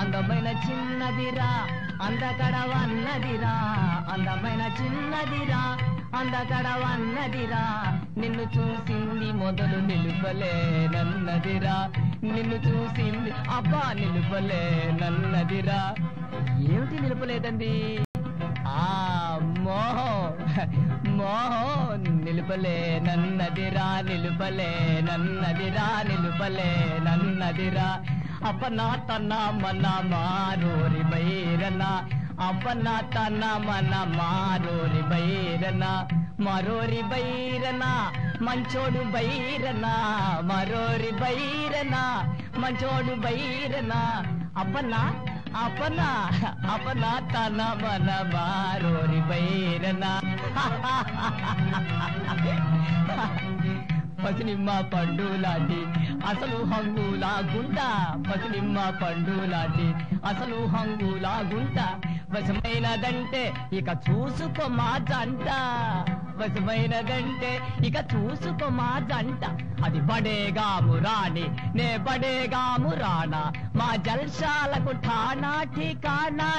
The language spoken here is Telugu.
అందమైన చిన్నదిరా అందకడవన్నదిరా అందమైన చిన్నదిరా. అందకడవన్నదిరా నిన్ను చూసింది మొదలు నిలుపలే నన్నదిరా నిన్ను చూసింది అబ్బా నిలుపలే నన్నదిరా ఏమిటి నిలుపలేదండి ఆ మోహం మోహం నిలుపలే నన్నదిరా నిలుపలే నన్నదిరా నిలుపలే నన్నదిరా అప్పనా తన మన మారోరి బైరనా. అప్పనా తన మన మారోరి బైరన మరోరి బైరన మంచోడు బైరన మరోరి బైరన మంచోడు బైరన అప్పనా అపన అపన తన మన మారోరి బైరన పసినిమ్మ పండు లాంటి అసలు హంగులా గుంట పసినిమ్మ పండు లాంటి అసలు హంగులా గుంట వశమైనదంటే ఇక చూసుకో మా జంట. వశమైనదంటే ఇక చూసుకో మా జంట. అది బడేగాము రాణి నే బడేగాము రాణా. మా జల్షాలకు ఠానా ఠికానా